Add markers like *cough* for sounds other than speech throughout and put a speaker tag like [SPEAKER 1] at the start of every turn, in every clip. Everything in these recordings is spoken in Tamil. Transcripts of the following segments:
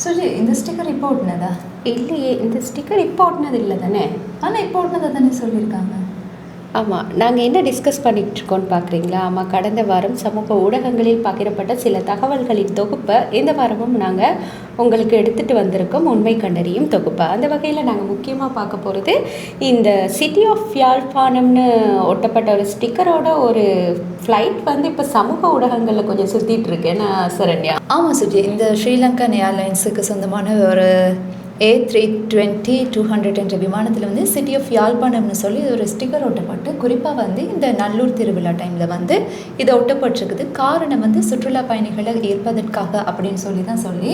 [SPEAKER 1] சுஜி இந்த ஸ்டிக்கர் இப்போ ஓட்டினதா
[SPEAKER 2] இல்லையே இந்த ஸ்டிக்கர் இப்போ ஒட்டினது இல்லை தானே
[SPEAKER 1] ஆனால் இப்போ ஓட்டினதா தானே சொல்லியிருக்காங்க
[SPEAKER 2] ஆமாம் நாங்கள் என்ன டிஸ்கஸ் பண்ணிகிட்டு இருக்கோம்னு பார்க்குறீங்களா ஆமாம் கடந்த வாரம் சமூக ஊடகங்களில் பகிரப்பட்ட சில தகவல்களின் தொகுப்பை இந்த வாரமும் நாங்கள் உங்களுக்கு எடுத்துகிட்டு வந்திருக்கோம். உண்மை கண்டறியும் தொகுப்பை. அந்த வகையில் நாங்கள் முக்கியமாக பார்க்க போகிறது இந்த சிட்டி ஆஃப் யாழ்ப்பாணம்னு ஒட்டப்பட்ட ஒரு ஸ்டிக்கரோட ஒரு ஃப்ளைட் வந்து இப்போ சமூக ஊடகங்களில் கொஞ்சம் சுற்றிட்டு இருக்கேன் நான் சரண்யா?
[SPEAKER 1] ஆமாம் சுஜி. இந்த ஸ்ரீலங்கன் ஏர்லைன்ஸுக்கு சொந்தமான ஒரு A three twenty two hundred என்ற விமானத்தில் வந்து சிட்டி ஆஃப் யாழ்ப்பாணம்னு சொல்லி ஒரு ஸ்டிக்கர் ஒட்டப்பட்டு குறிப்பாக வந்து இந்த நல்லூர் திருவிழா டைமில் வந்து இதை ஒட்டப்பட்டிருக்குது. காரணம் வந்து சுற்றுலா பயணிகளை ஈர்ப்பதற்காக அப்படின்னு சொல்லி தான் சொல்லி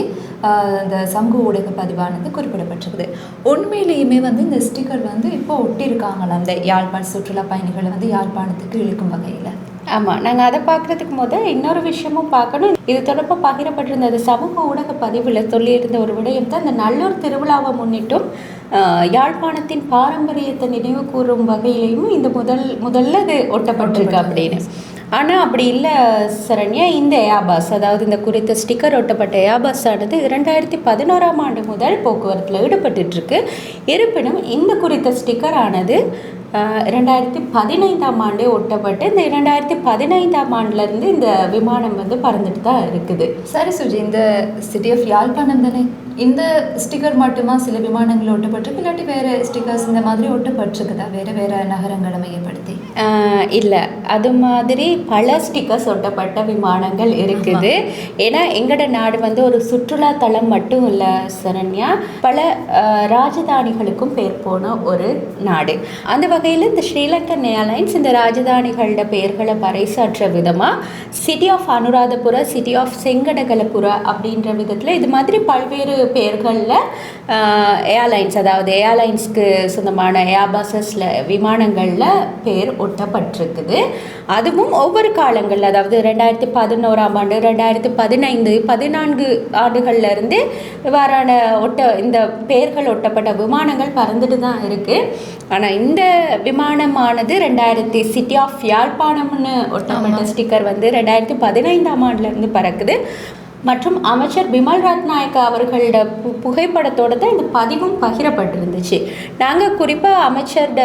[SPEAKER 1] இந்த சமூக ஊடக பதிவானது குறிப்பிடப்பட்டிருக்குது. உண்மையிலேயுமே வந்து இந்த ஸ்டிக்கர் வந்து இப்போ ஒட்டியிருக்காங்களாம். இந்த யாழ்ப்பாண சுற்றுலா பயணிகளை வந்து யாழ்ப்பாணத்துக்கு இழுக்கும் வகையில்.
[SPEAKER 2] ஆமாம் நாங்கள் அதை பார்க்குறதுக்கு முதல் இன்னொரு விஷயமும் பார்க்கணும். இது தொடர்பாக பகிரப்பட்டிருந்த சமூக ஊடக பதிவில் சொல்லியிருந்த ஒரு விடயம் தான் இந்த நல்லூர் திருவிழாவை முன்னிட்டும் யாழ்ப்பாணத்தின் பாரம்பரியத்தை நினைவு கூறும் வகையிலையும் இந்த முதல் முதல்ல இது ஒட்டப்பட்டிருக்கு அப்படின்னு. ஆனால் அப்படி இல்லை சரண்யா. இந்த ஏபாஸ் அதாவது இந்த குறித்த ஸ்டிக்கர் ஒட்டப்பட்ட ஏபாஸ் ஆனது இரண்டாயிரத்தி பதினோராம் ஆண்டு முதல் போக்குவரத்தில் ஈடுபட்டுருக்கு இருப்பினும் இந்த குறித்த ஸ்டிக்கர் ஆனது ரெண்டாயிரத்தி இரண்டாயிரத்தி பதினைந்தாம் ஆண்டே ஒட்டப்பட்டு இந்த இரண்டாயிரத்தி பதினைந்தாம் ஆண்டுலேருந்து இந்த விமானம் வந்து பறந்துட்டு தான் இருக்குது.
[SPEAKER 1] சரி சுஜி இந்த சிட்டி ஆஃப் யாழ்ப்பாணம் தானே? இந்த ஸ்டிக்கர் மட்டுமா சில விமானங்கள் ஒட்டப்பட்டிருக்கு இல்லாட்டி வேறு ஸ்டிக்கர்ஸ் இந்த மாதிரி ஒட்டப்பட்டிருக்குதா? வேறு வேறு நகரங்களை மையப்படுத்தி.
[SPEAKER 2] இல்லை. அது மாதிரி பல ஸ்டிக்கர்ஸ் ஒட்டப்பட்ட விமானங்கள் இருக்குது. ஏன்னா எங்களோட நாடு வந்து ஒரு சுற்றுலா தலம் மட்டும் இல்லை சரண்யா. பல ராஜதானிகளுக்கும் பேர் போன ஒரு நாடு. அந்த வகையில் இந்த ஸ்ரீலங்கன் ஏர்லைன்ஸ் இந்த ராஜதானிகளோட பெயர்களை பறைசாற்ற விதமாக city of Anuradhapura city of Senkadagalapura அப்படின்ற விதத்தில் இது மாதிரி பல்வேறு பெயர்களில் ஏர்லைன்ஸ் அதாவது ஏர்லைன்ஸ்க்கு சொந்தமான ஏர்பஸஸில் விமானங்களில் பேர் ஒட்டப்பட்டிருக்குது. அதுவும் ஒவ்வொரு காலங்களில் அதாவது ரெண்டாயிரத்தி பதினோராம் ஆண்டு ரெண்டாயிரத்தி பதினைந்து பதினான்கு ஆண்டுகள்ல இருந்து இவ்வாறான ஒட்ட இந்த பெயர்கள் ஒட்டப்பட்ட விமானங்கள் பறந்துட்டு தான் இருக்குது ஆனால் இந்த விமானமானது ரெண்டாயிரத்தி சிட்டி ஆஃப் யாழ்ப்பாணம்னு ஒட்டப்பட்ட ஸ்டிக்கர் வந்து ரெண்டாயிரத்தி பதினைந்தாம் ஆண்டுலேருந்து பறக்குது. மற்றும் அமைச்சர் பிமல் ரத்நாயக்கா அவர்களோட பு புகைப்படத்தோட தான் இந்த பதிவும் பகிரப்பட்டிருந்துச்சு. நாங்கள் குறிப்பாக அமைச்சரோட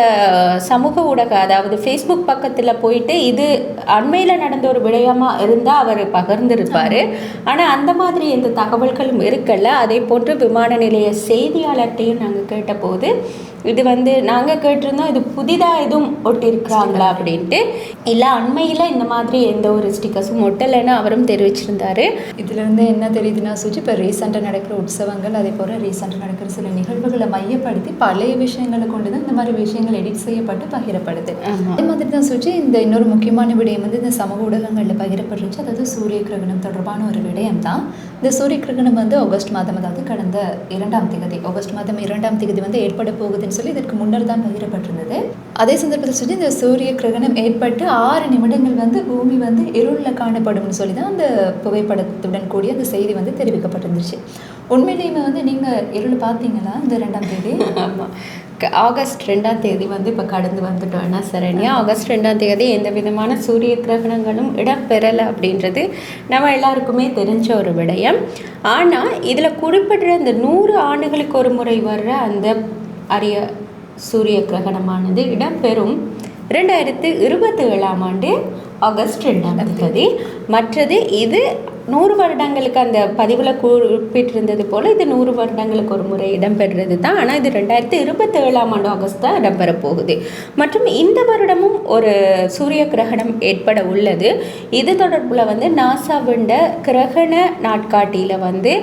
[SPEAKER 2] சமூக ஊடக அதாவது ஃபேஸ்புக் பக்கத்தில் போயிட்டு இது அண்மையில் நடந்த ஒரு விடயமாக இருந்தால் அவர் பகிர்ந்திருப்பார். ஆனால் அந்த மாதிரி எந்த தகவல்களும் இருக்கல. அதே போன்று விமான நிலைய செய்தியாளர்கிட்டையும் நாங்கள் கேட்டபோது இது வந்து நாங்கள் கேட்டிருந்தோம் இது புதிதாக எதுவும் ஒட்டியிருக்கிறாங்களா அப்படின்ட்டு. இல்லை அண்மையில் இந்த மாதிரி எந்த ஒரு ஸ்டிக்கர்ஸும் ஒட்டலைன்னு அவரும் தெரிவிச்சிருந்தாரு.
[SPEAKER 1] இதிலிருந்து என்ன தெரியுதுன்னா சுஜி இப்போ ரீசெண்டாக நடக்கிற உற்சவங்கள் அதே போல் ரீசெண்டாக நடக்கிற சில நிகழ்வுகளை மையப்படுத்தி பழைய விஷயங்களை கொண்டு தான் இந்த மாதிரி விஷயங்கள் எடிட் செய்யப்பட்டு பகிரப்படுது. அதே மாதிரி தான் சுஜி இந்த இன்னொரு முக்கியமான விடயம் வந்து இந்த சமூக ஊடகங்களில் பகிரப்பட்டுருச்சு அதாவது சூரிய கிரகணம் தொடர்பான ஒரு விடயம் தான் இந்த சூரிய கிரகணம் வந்து ஆகஸ்ட் மாதம் அதாவது கடந்த இரண்டாம் தேதி ஆகஸ்ட் மாதம் இரண்டாம் தேதி வந்து ஏற்பட போகுதுன்னு சொல்லி இதற்கு முன்னர் தான் பகிரப்பட்டிருந்தது. அதே சந்தர்ப்பத்தில் சுஜி இந்த சூரிய கிரகணம் ஏற்பட்டு ஆறு நிமிடங்கள் வந்து பூமி வந்து இருளில் காணப்படும்னு சொல்லி தான் அந்த புகைப்படத்துடன் கூடிய அந்த செய்தி வந்து தெரிவிக்கப்பட்டிருந்துச்சு. உண்மையிலேயுமே வந்து நீங்கள் இருள் பார்த்தீங்களா இந்த ரெண்டாம் தேதி? *laughs*
[SPEAKER 2] ஆமாம் ஆகஸ்ட் ரெண்டாம் தேதி வந்து இப்போ கடந்து வந்துட்டோம்னா சரண்யா ஆகஸ்ட் ரெண்டாம் தேதி எந்த விதமான சூரிய கிரகணங்களும் இடம்பெறலை அப்படின்றது நம்ம எல்லாருக்குமே தெரிஞ்ச ஒரு விடயம். ஆனால் இதில் குறிப்பிடுற இந்த நூறு ஆண்டுகளுக்கு ஒரு முறை வர்ற அந்த அரிய சூரிய கிரகணமானது இடம்பெறும் ரெண்டாயிரத்து இருபத்தி ஏழாம் ஆண்டு ஆகஸ்ட் ரெண்டாம் தேதி. மற்றது இது நூறு வருடங்களுக்கு அந்த பதிவில் குறிப்பிட்டிருந்தது போல் இது நூறு வருடங்களுக்கு ஒரு முறை இடம்பெறுறது தான். ஆனால் இது ரெண்டாயிரத்தி இருபத்தி ஏழாம் ஆண்டு ஆகஸ்ட் தான் இடம்பெற போகுது மற்றும் இந்த வருடமும் ஒரு சூரிய கிரகணம் ஏற்பட உள்ளது. இது தொடர்பில் வந்து நாசாவிண்ட கிரகண நாட்காட்டியில் வந்து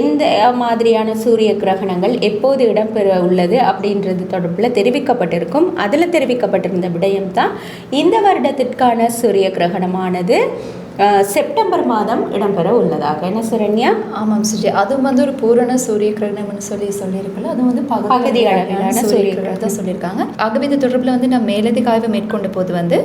[SPEAKER 2] எந்த மாதிரியான சூரிய கிரகணங்கள் எப்போது இடம்பெற உள்ளது அப்படின்றது தொடர்பில் தெரிவிக்கப்பட்டிருக்கும். அதில் தெரிவிக்கப்பட்டிருந்த விடயம் தான் இந்த வருடத்திற்கான சூரிய கிரகணமானது. செப்டம்பர் மாதம் இடம்பெற உள்ளதாக. என்ன சரண்யா?
[SPEAKER 1] ஆமாம் சுஜி அதுவும் வந்து ஒரு பூரண சூரிய கிரகணம்னு சொல்லி சொல்லியிருக்கல. அதுவும் வந்து
[SPEAKER 2] பகுதி அளவிலான சூரிய
[SPEAKER 1] கிரகணத்தை சொல்லியிருக்காங்க. ஆகவே இது தொடர்பில் வந்து நான் மேலதிக ஆய்வு மேற்கொண்ட போது வந்து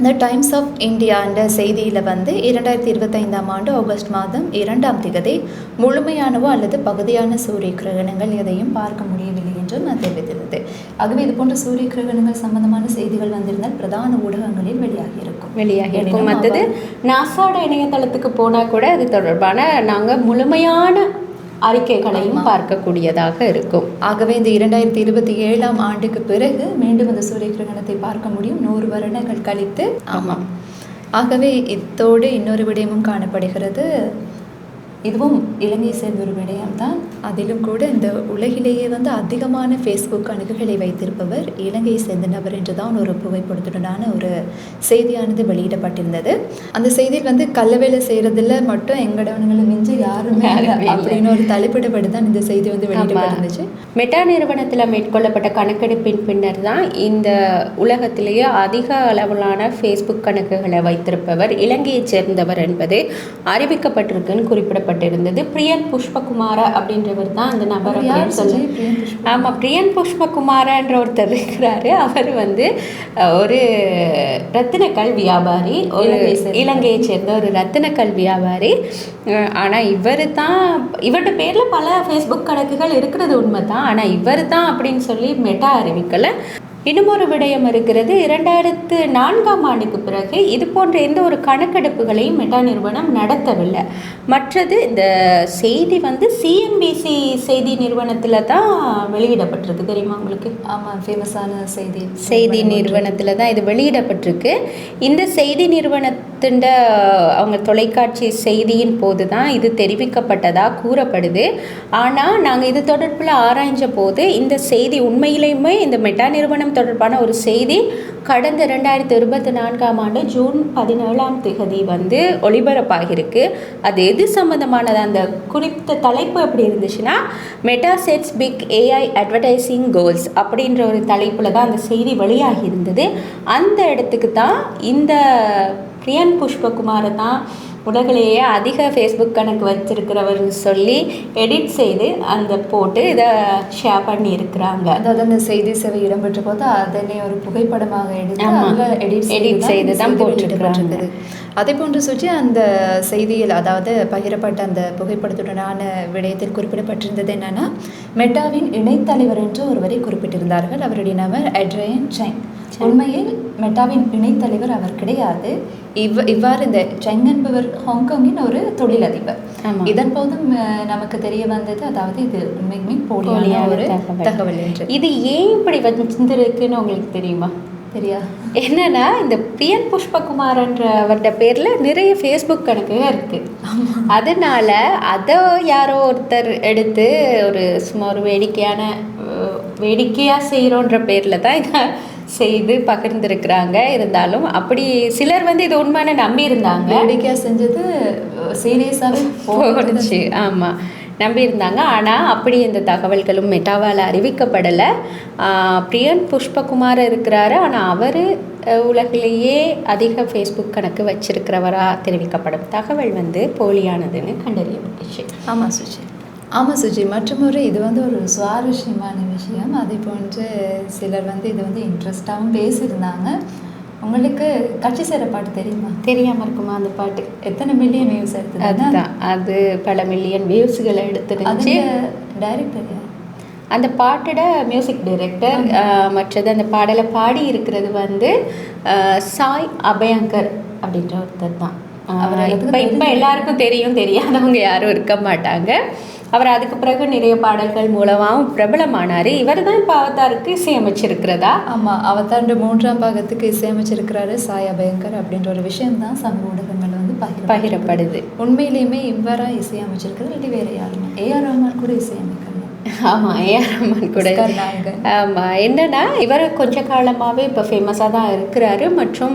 [SPEAKER 1] இந்த டைம்ஸ் ஆஃப் இந்தியான்ற செய்தியில் வந்து இரண்டாயிரத்தி இருபத்தைந்தாம் ஆண்டு ஆகஸ்ட் மாதம் இரண்டாம் திகதி முழுமையானவோ அல்லது பகுதியான சூரிய கிரகணங்கள் எதையும் பார்க்க முடியவில்லை என்றும் நான் தெரிவித்திருந்தது. ஆகவே இது போன்ற சூரிய கிரகணங்கள் சம்பந்தமான செய்திகள் வந்திருந்தால் பிரதான ஊடகங்களில் வெளியாகி இருக்கும்
[SPEAKER 2] வெளியாகி இருக்கும் மற்றது நாசாவோட இணையதளத்துக்கு போனால் கூட அது தொடர்பான நாங்கள் முழுமையான அறிக்கைகளையும் பார்க்கக்கூடியதாக இருக்கும்.
[SPEAKER 1] ஆகவே இந்த இரண்டாயிரத்தி இருபத்தி ஏழாம் ஆண்டுக்கு பிறகு மீண்டும் இந்த சூரிய கிரகணத்தை பார்க்க முடியும். நூறு வருடங்கள் கழித்து. ஆமாம் ஆகவே இத்தோடு இன்னொரு விடயமும் காணப்படுகிறது. இதுவும் இலங்கை சேர்ந்த ஒரு விடயம்தான். அதிலும் கூட இந்த உலகிலேயே வந்து அதிகமான ஃபேஸ்புக் கணக்குகளை வைத்திருப்பவர் இலங்கையை சேர்ந்த நபர் என்றுதான் ஒரு புகைப்படத்துடனான ஒரு செய்தியானது வெளியிடப்பட்டிருந்தது. அந்த செய்தியில் வந்து கள்ளவேலை செய்கிறதுல மட்டும் எங்கடவனுங்களை மிஞ்ச யாருமே. அப்படின்னு ஒரு தலைப்பிடப்பட்டு தான் இந்த செய்தி வந்து வெளியிடப்பட்டிருந்துச்சு.
[SPEAKER 2] மெட்டா நிறுவனத்தில் மேற்கொள்ளப்பட்ட கணக்கெடுப்பின் பின்னர் தான் இந்த உலகத்திலேயே அதிக அளவிலான ஃபேஸ்புக் கணக்குகளை வைத்திருப்பவர் இலங்கையைச் சேர்ந்தவர் என்பது அறிவிக்கப்பட்டிருக்குன்னு குறிப்பிடப்பட்டிருந்தது. பிரியன் புஷ்பகுமார அப்படின்றவர் தான் அந்த நபர் அப்படின்னு சொல்லி? ஆமாம் பிரியன் புஷ்பகுமாரன்ற ஒருத்தர் இருக்கிறாரு. அவர் வந்து ஒரு ரத்தினக்கல் வியாபாரி ஒரு
[SPEAKER 1] இலங்கையை சேர்ந்த.
[SPEAKER 2] ஒரு ரத்தினக்கல் வியாபாரி. அஹ், ஆனா இவர் தான் இவர்கிட்ட பேர்ல பல ஃபேஸ்புக் கணக்குகள் இருக்கிறது உண்மை தான் ஆனா இவர் தான் அப்படின்னு சொல்லி மெட்டா அறிவிக்கல. இன்னும் ஒரு விடயம் இருக்கிறது. இரண்டாயிரத்து நான்காம் ஆண்டுக்கு பிறகு இது போன்ற எந்த ஒரு கணக்கெடுப்புகளையும் மெட்டா நிறுவனம் நடத்தவில்லை. மற்றது இந்த செய்தி வந்து சிஎம்பிசி செய்தி நிறுவனத்தில் தான் வெளியிடப்பட்டிருக்கு. தெரியுமா உங்களுக்கு?
[SPEAKER 1] ஆமாம் ஃபேமஸான செய்தி.
[SPEAKER 2] செய்தி நிறுவனத்தில் தான் இது வெளியிடப்பட்டிருக்கு. இந்த செய்தி திண்ட அவங்க தொலைக்காட்சி செய்தியின் போது தான் இது தெரிவிக்கப்பட்டதாக கூறப்படுது. ஆனால் நாங்கள் இது தொடர்பில் ஆராய்ஞ்ச போது இந்த செய்தி உண்மையிலேயுமே இந்த மெட்டா நிறுவனம் தொடர்பான ஒரு செய்தி கடந்த ரெண்டாயிரத்தி இருபத்தி நான்காம் ஆண்டு ஜூன் பதினேழாம் திகதி வந்து ஒளிபரப்பாகியிருக்கு. அது எது சம்மந்தமானது அந்த குறித்த தலைப்பு எப்படி இருந்துச்சுன்னா Meta sets big AI advertising goals அப்படின்ற ஒரு தலைப்பில் தான் அந்த செய்தி வெளியாகி இருந்தது. அந்த இடத்துக்கு தான் இந்த பிரியன் புஷ்பகுமாரை தான் உலகிலேயே அதிக ஃபேஸ்புக் கணக்கு வச்சிருக்கிறவர்னு சொல்லி எடிட் செய்து அந்த போட்டு இதை ஷேர் பண்ணி இருக்கிறாங்க
[SPEAKER 1] அதாவது அந்த செய்தி சேவை இடம்பெற்ற போது அதனை ஒரு புகைப்படமாக எடுத்து எடிட்
[SPEAKER 2] Edit செய்து தான் போட்டிருக்கிறாங்க.
[SPEAKER 1] அதே போன்று சுற்றி அந்த செய்தியில் அதாவது பகிரப்பட்ட அந்த புகைப்படத்துடனான விடயத்தில் குறிப்பிடப்பட்டிருந்தது என்னன்னா மெட்டாவின் இணைத்தலைவர் என்று ஒருவரை குறிப்பிட்டிருந்தார்கள். அவருடைய நபர் அட்ரையன் செங். உண்மையில் மெட்டாவின் இணைத்தலைவர் அவர் கிடையாது. இவ் இவ்வாறு இந்த செங் என்பவர் ஹாங்காங்கின் ஒரு தொழிலதிபர். இதன் போதும் நமக்கு தெரிய வந்தது அதாவது இது உண்மைக்குமே போலியான ஒரு
[SPEAKER 2] தகவல்.
[SPEAKER 1] என்று.
[SPEAKER 2] இது ஏன் இப்படி வச்சிருக்குன்னு உங்களுக்கு தெரியுமா?
[SPEAKER 1] தெரியா?
[SPEAKER 2] என்னன்னா இந்த பிரியன் புஷ்பகுமார்ன்ற அவரோட பேர்ல நிறைய ஃபேஸ்புக் கணக்குகள் இருக்கு. அதனால அதை யாரோ ஒருத்தர் எடுத்து ஒரு சும்மா ஒரு வேடிக்கையான அஹ், வேடிக்கையா செய்கிறோன்ற பேர்ல தான் இதை செய்து பகிர்ந்திருக்கிறாங்க. இருந்தாலும் அப்படி சிலர் வந்து இது உண்மையான நம்பி இருந்தாங்க
[SPEAKER 1] வேடிக்கையா செஞ்சது சீரியஸாவே
[SPEAKER 2] போனுச்சு ஆமாம் நம்பியிருந்தாங்க. ஆனால் அப்படி இந்த தகவல்களும் மெட்டாவால் அறிவிக்கப்படலை. பிரியன் புஷ்பகுமார் இருக்கிறாரு. ஆனால் அவர் உலகிலேயே அதிக ஃபேஸ்புக் கணக்கு வச்சிருக்கிறவரா தெரிவிக்கப்படும் தகவல் வந்து போலியானதுன்னு கண்டறியப்பட்டுச்சு.
[SPEAKER 1] ஆமாம் சுஜி ஆமாம் சுஜி மற்றொரு இது வந்து ஒரு சுவாரஸ்யமான விஷயம். அதே போன்று சிலர் வந்து இது வந்து இன்ட்ரெஸ்டாகவும் பேசியிருந்தாங்க. உங்களுக்கு கட்சி சேர பாட்டு தெரியுமா?
[SPEAKER 2] தெரியாமல் இருக்குமா அந்த பாட்டு?
[SPEAKER 1] எத்தனை மில்லியன் வியூஸ் எடுத்தது
[SPEAKER 2] அதுதான். அது பல மில்லியன் வியூஸ்களை எடுத்துருந்துச்சு
[SPEAKER 1] டைரக்டர்
[SPEAKER 2] அந்த பாட்டோட மியூசிக் டைரக்டர் மற்றது அந்த பாடலை பாடி இருக்கிறது வந்து சாய் அபயங்கர் அப்படின்ற ஒருத்தர் தான். இப்போ இப்போ எல்லாருக்கும் தெரியும். தெரியாதவங்க யாரும் இருக்க மாட்டாங்க. அவர் அதுக்கு பிறகு நிறைய பாடல்கள் மூலமாகவும் பிரபலமானார். இவர் தான் இப்போ அவதாருக்கு இசையமைச்சிருக்கிறதா?
[SPEAKER 1] ஆமாம் அவதாண்ட மூன்றாம் பாகத்துக்கு இசையமைச்சிருக்கிறாரு சாய் அபயங்கர் அப்படின்ற ஒரு விஷயம் தான் சமூக ஊடகங்கள்ல வந்து பகிர
[SPEAKER 2] பகிரப்படுது.
[SPEAKER 1] உண்மையிலேயுமே இவரா இசையமைச்சிருக்கிறது இல்லாட்டி வேற யாருமே? ஏஆர் ரஹ்மான் கூட இசையமைக்கல
[SPEAKER 2] ஆமாம் ஏஆர் ரஹ்மான் கூட. ஆமாம் என்னன்னா இவர் கொஞ்ச காலமாகவே இப்போ ஃபேமஸாக தான் இருக்கிறாரு. மற்றும்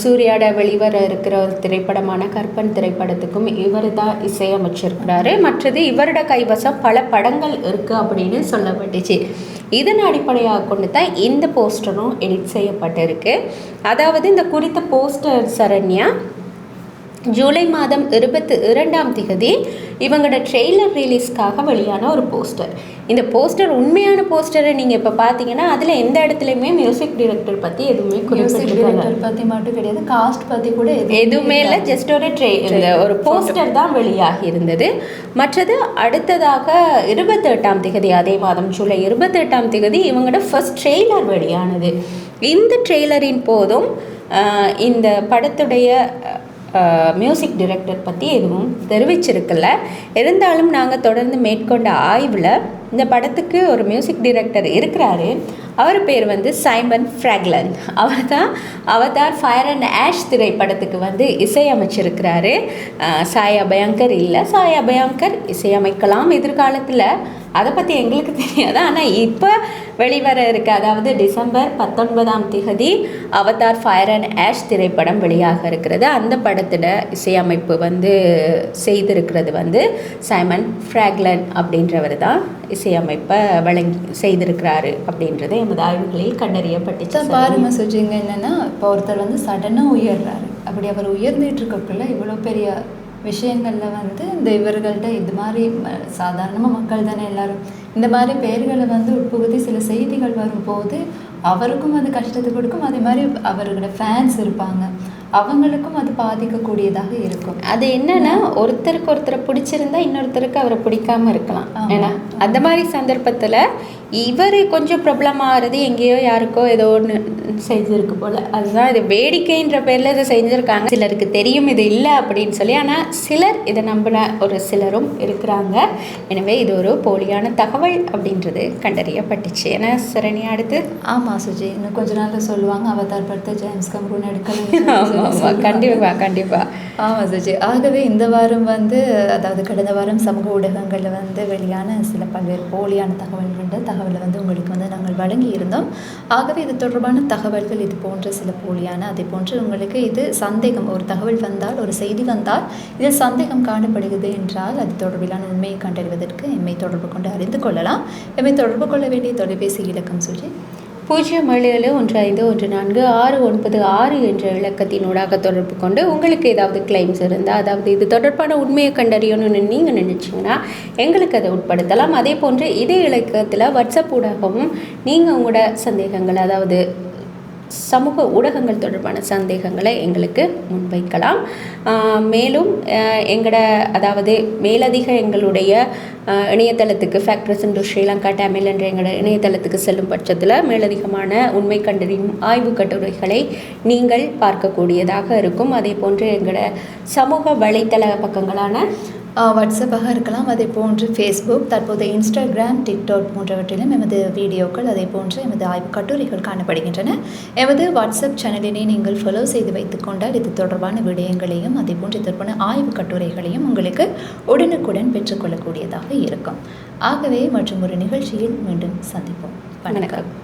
[SPEAKER 2] சூர்யாட வெளிவர இருக்கிற ஒரு திரைப்படமான கற்பன் திரைப்படத்துக்கும் இவர் தான் இசையமைச்சிருக்கிறாரு. மற்றது இவரோட கைவசம் பல படங்கள் இருக்குது அப்படின்னு சொல்லப்பட்டுச்சு. இதன் அடிப்படையாக கொண்டு தான் இந்த போஸ்டரும் எடிட் செய்யப்பட்டிருக்கு. அதாவது இந்த குறித்த போஸ்டர் சரண்யா ஜூலை மாதம் இருபத்தி இரண்டாம் திகதி இவங்களோட ட்ரெய்லர் ரிலீஸ்க்காக வெளியான ஒரு போஸ்டர் இந்த போஸ்டர் உண்மையான போஸ்டரை நீங்கள் இப்போ பார்த்தீங்கன்னா அதில் எந்த இடத்துலையுமே மியூசிக் டைரக்டர் பற்றி எதுவுமே
[SPEAKER 1] டைரக்டர் பத்தி மட்டும் கிடையாது காஸ்ட் பத்தி கூட
[SPEAKER 2] எதுவுமே இல்லை ஜஸ்ட் ஒரு ட்ரெ இந்த ஒரு போஸ்டர் தான் வெளியாகி இருந்தது. மற்றது அடுத்ததாக இருபத்தெட்டாம் திகதி அதே மாதம் ஜூலை இருபத்தெட்டாம் திகதி இவங்களோட ஃபர்ஸ்ட் ட்ரெய்லர் வெளியானது. இந்த ட்ரெய்லரின் போதும் இந்த படத்துடைய மியூசிக் டிரெக்டர் பற்றி எதுவும் தெரிவிச்சிருக்கல. இருந்தாலும் நாங்கள் தொடர்ந்து மேற்கொண்ட ஆய்வில் இந்த படத்துக்கு ஒரு மியூசிக் டிரெக்டர் இருக்கிறாரு. அவர் பேர் வந்து சைமன் ஃப்ராக்லன் அவர் தான் அவதார் ஃபயர் அண்ட் ஆஷ் திரைப்படத்துக்கு வந்து இசையமைச்சிருக்கிறாரு. சாயா பயங்கர் இல்லை. சாயா பயங்கர் இசையமைக்கலாம் எதிர்காலத்தில். அதை பற்றி எங்களுக்கு தெரியாது. ஆனால் இப்போ வெளிவர இருக்கு அதாவது டிசம்பர் பத்தொன்பதாம் திகதி அவதார் ஃபயர் அண்ட் ஆஷ் திரைப்படம் வெளியாக இருக்கிறது. அந்த படத்தில் இசையமைப்பு வந்து செய்திருக்கிறது வந்து சைமன் ஃப்ராக்லன் அப்படின்றவர் தான் இசையமைப்பை வழங்கி செய்திருக்கிறாரு அப்படின்றது எமது ஆய்வுகளில் கண்டறியப்பட்டுச்சு
[SPEAKER 1] பாருங்க சுஜிங்க என்னன்னா இப்போ ஒருத்தர் வந்து சடனாக உயர்றாரு. அப்படி அவர் உயர்ந்துட்டு இருக்கக்குள்ள இவ்வளோ பெரிய விஷயங்கள்ல வந்து இந்த இவர்கள்ட்ட இது மாதிரி சாதாரணமாக மக்கள் தானே எல்லாரும். இந்த மாதிரி பெயர்களை வந்து உட்புகுத்தி சில செய்திகள் வரும்போது அவருக்கும் அது கஷ்டத்தை கொடுக்கும். அதே மாதிரி அவர்களோட ஃபேன்ஸ் இருப்பாங்க. அவங்களுக்கும் அது பாதிக்கக்கூடியதாக இருக்கும்
[SPEAKER 2] அது என்னன்னா ஒருத்தருக்கு ஒருத்தரை பிடிச்சிருந்தா இன்னொருத்தருக்கு அவரை பிடிக்காம இருக்கலாம். ஏன்னா அந்த மாதிரி சந்தர்ப்பத்தில் இவர் கொஞ்சம் ப்ராப்ளம் ஆகிறது எங்கேயோ யாருக்கோ ஏதோ ஒன்று செஞ்சுருக்கு போல். அதுதான் இது வேடிக்கைன்ற பேரில் இதை செஞ்சுருக்காங்க. சிலருக்கு தெரியும் இது இல்லை அப்படின்னு சொல்லி ஆனால் சிலர் இதை நம்பின ஒரு சிலரும் இருக்கிறாங்க. எனவே இது ஒரு போலியான தகவல் அப்படின்றது கண்டறியப்பட்டுச்சு. ஏன்னா சரணி அடுத்து?
[SPEAKER 1] ஆமா சுஜி. இன்னும் கொஞ்ச நாள்ல சொல்லுவாங்க. அவதார் படத்தை ஜேம்ஸ் கம்ரூன்
[SPEAKER 2] ஆமாம் ஆமாம் கண்டிப்பாக கண்டிப்பாக
[SPEAKER 1] ஆமாம் சுஜி. ஆகவே இந்த வாரம் வந்து அதாவது கடந்த வாரம் சமூக ஊடகங்களில் வந்து வெளியான சில பல்வேறு போலியான தகவல்கள் தகவலை வந்து உங்களுக்கு வந்து நாங்கள் வழங்கி இருந்தோம் ஆகவே இது தொடர்பான தகவல்கள் இது போன்ற சில போலியான அதே போன்று உங்களுக்கு இது சந்தேகம் ஒரு தகவல் வந்தால் ஒரு செய்தி வந்தால் இதில் சந்தேகம் காணப்படுகிறது என்றால் அது தொடர்பிலான உண்மையை கண்டறிவதற்கு எம்மை தொடர்பு கொண்டு அறிந்து கொள்ளலாம். எம்மை தொடர்பு கொள்ள வேண்டிய தொலைபேசி இலக்கம் சுஜி
[SPEAKER 2] பூஜ்ஜியம் ஏழு ஏழு ஒன்று ஐந்து ஒன்று நான்கு ஆறு ஒன்பது ஆறு என்ற இலக்கத்தினூடாக தொடர்பு கொண்டு உங்களுக்கு ஏதாவது கிளைம்ஸ் இருந்தால் அதாவது இது தொடர்பான உண்மையை கண்டறியணும்னு நீங்கள் நினச்சிங்கன்னா எங்களுக்கு அதை உட்படுத்தலாம். அதே போன்று இதே இலக்கத்தில் வாட்ஸ்அப் ஊடகமும் நீங்கள் உங்களோட சந்தேகங்கள் அதாவது சமூக ஊடகங்கள் தொடர்பான சந்தேகங்களை எங்களுக்கு முன்வைக்கலாம். மேலும் எங்களோட அதாவது மேலதிக எங்களுடைய இணையதளத்துக்கு ஃபேக்ட்ரஸ் இன்டு ஸ்ரீலங்கா டேமில் என்ற எங்களோட இணையதளத்துக்கு செல்லும் பட்சத்தில் மேலதிகமான உண்மை கண்டறியும் ஆய்வு கட்டுரைகளை நீங்கள் பார்க்கக்கூடியதாக இருக்கும். அதே போன்று எங்களோட சமூக வலைத்தள பக்கங்களான
[SPEAKER 1] வாட்ஸ்அப்பாக இருக்கலாம். அதே போன்று ஃபேஸ்புக் தற்போது இன்ஸ்டாகிராம் டிக்டாக் போன்றவற்றிலும் எமது வீடியோக்கள் அதே போன்று எமது ஆய்வு கட்டுரைகள் காணப்படுகின்றன. எமது வாட்ஸ்அப் சேனலினை நீங்கள் ஃபாலோ செய்து வைத்துக்கொண்டால் இது தொடர்பான விடயங்களையும் அதே போன்று இது தொடர்பான ஆய்வு கட்டுரைகளையும் உங்களுக்கு உடனுக்குடன் பெற்றுக்கொள்ளக்கூடியதாக இருக்கும். ஆகவே மற்றும் ஒரு நிகழ்ச்சியில் மீண்டும் சந்திப்போம்.
[SPEAKER 2] வணக்கம்.